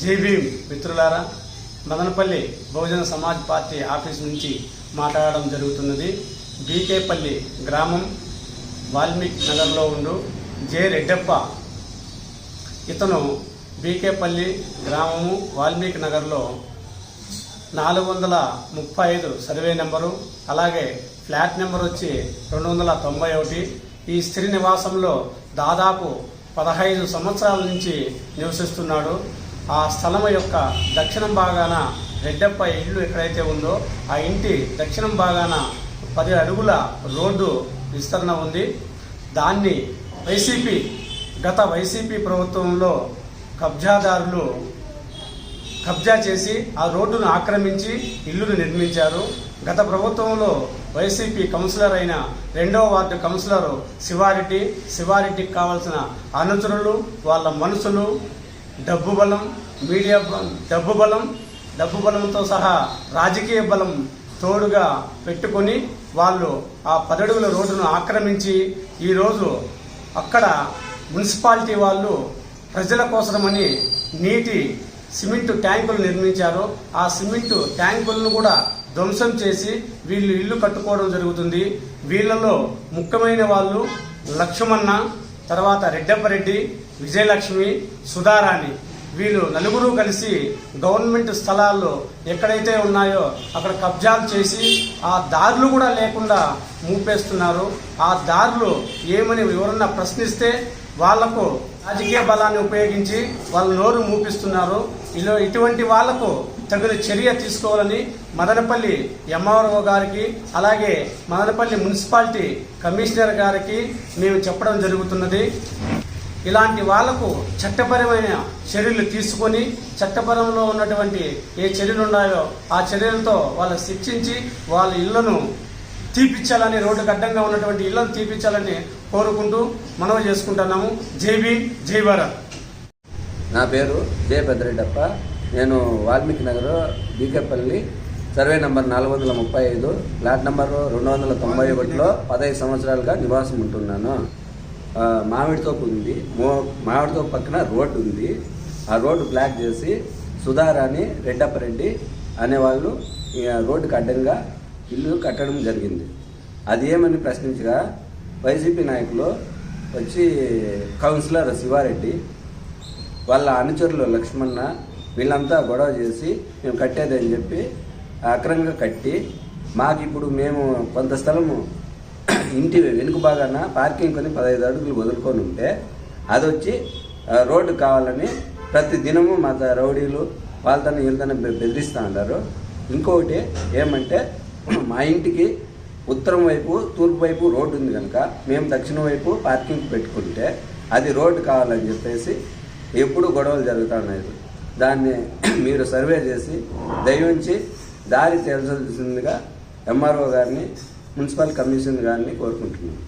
జై మిత్రులారా. Madanapalle Bahujan Samaj party office నుంచి మాట్లాడడం జరుగుతున్నది. బీకేపల్లి గ్రామం వాల్మీకి నగర్లో ఉండు. జె రెడ్డప్ప. ఇతను బీకేపల్లి గ్రామము వాల్మీకి నగర్లో నాలుగు వందల ముప్పై ఐదు సర్వే నెంబరు అలాగే ఫ్లాట్ నెంబర్ వచ్చి రెండు వందల తొంభై ఒకటి. ఈ స్త్రీ నివాసంలో దాదాపు పదహైదు సంవత్సరాల నుంచి నివసిస్తున్నాడు. ఆ స్థలం యొక్క దక్షిణం భాగాన రెడ్డప్ప ఇల్లు ఎక్కడైతే ఉందో ఆ ఇంటి దక్షిణం భాగాన పది అడుగుల రోడ్డు విస్తరణ ఉంది. దాన్ని వైసీపీ గత వైసీపీ ప్రభుత్వంలో కబ్జాదారులు కబ్జా చేసి ఆ రోడ్డును ఆక్రమించి ఇల్లును నిర్మించారు. గత ప్రభుత్వంలో వైసీపీ కౌన్సిలర్ అయిన రెండవ వార్డు కౌన్సిలర్ శివారెడ్డి. శివారెడ్డికి కావాల్సిన అనుచరులు వాళ్ళ మనసులు డబ్బు బలం మీడియా బ- డబ్బు బలం డబ్బు బలంతో సహా రాజకీయ బలం తోడుగా పెట్టుకొని వాళ్ళు ఆ పదడుగుల రోడ్డును ఆక్రమించి ఈరోజు అక్కడ మున్సిపాలిటీ వాళ్ళు ప్రజల కోసమని నీటి సిమెంట్ ట్యాంకులు నిర్మించారు. ఆ సిమెంట్ ట్యాంకులను కూడా ధ్వంసం చేసి వీళ్ళు ఇల్లు కట్టుకోవడం జరుగుతుంది. వీళ్ళలో ముఖ్యమైన వాళ్ళు లక్ష్మణ తర్వాత రెడ్డప్పరెడ్డి విజయలక్ష్మి సుధారాణి వీళ్ళు నలుగురు కలిసి గవర్నమెంట్ స్థలాల్లో ఎక్కడైతే ఉన్నాయో అక్కడ కబ్జాలు చేసి ఆ దారులు కూడా లేకుండా మూపేస్తున్నారు. ఆ దారులు ఏమని ఎవరన్నా ప్రశ్నిస్తే వాళ్ళకు రాజకీయ బలాన్ని ఉపయోగించి వాళ్ళ నోరు మూపిస్తున్నారు. ఇలా ఇటువంటి వాళ్ళకు తగిన చర్య తీసుకోవాలని మదనపల్లి ఎంఆర్ఓ గారికి అలాగే మదనపల్లి మున్సిపాలిటీ కమిషనర్ గారికి మేము చెప్పడం జరుగుతున్నది. ఇలాంటి వాళ్ళకు చట్టపరమైన చర్యలు తీసుకొని చట్టపరంలో ఉన్నటువంటి ఏ చర్యలు ఉన్నాయో ఆ చర్యలతో వాళ్ళని శిక్షించి వాళ్ళ ఇళ్ళను తీపిచ్చాలని రోడ్డుకు అడ్డంగా ఉన్నటువంటి ఇళ్ళను తీపిచ్చాలని కోరుకుంటూ మనవి చేసుకుంటున్నాము. జై భీమ్ జై భారత్. నా పేరు జయ పెద్దరెడ్డప్ప. నేను వాల్మీకి నగర్ బీకేపల్లి సర్వే నంబర్ నాలుగు వందల ముప్పై ఐదు ఫ్లాట్ నంబర్ రెండు వందల తొంభై ఒకటిలో పదహైదు సంవత్సరాలుగా నివాసం ఉంటున్నాను. మామిడి తోపు ఉంది. మో మామిడి తోపు పక్కన రోడ్డు ఉంది. ఆ రోడ్డు బ్లాక్ చేసి సుధారాణి రెడ్డప్పరెడ్డి అనేవాళ్ళు ఈ రోడ్డుకి అడ్డంగా ఇల్లు కట్టడం జరిగింది. అది ఏమని ప్రశ్నించగా వైసీపీ నాయకులు వచ్చి కౌన్సిలర్ శివారెడ్డి వాళ్ళ అనుచరులు లక్ష్మణ వీళ్ళంతా గొడవ చేసి మేము కట్టేది అని చెప్పి అక్రంగా కట్టి మాకు ఇప్పుడు మేము కొంత స్థలము ఇంటి వెనుక భాగాన పార్కింగ్ కొని పదహైదు అడుగులు వదులుకొని ఉంటే అది వచ్చి రోడ్డు కావాలని ప్రతి దినము మా రౌడీలు వాళ్ళతో వీళ్ళతో బెదిరిస్తూ ఉంటారు. ఇంకొకటి ఏమంటే మా ఇంటికి ఉత్తరం వైపు తూర్పు వైపు రోడ్డు ఉంది కనుక మేము దక్షిణం వైపు పార్కింగ్ పెట్టుకుంటే అది రోడ్డు కావాలని చెప్పేసి ఎప్పుడు గొడవలు జరుగుతున్నాయి దాన్ని మీరు సర్వే చేసి దయవుంచి దారి తేల్చాల్సిందిగా ఎంఆర్ఓ గారిని మున్సిపల్ కమిషన్ గారిని కోరుకుంటున్నాను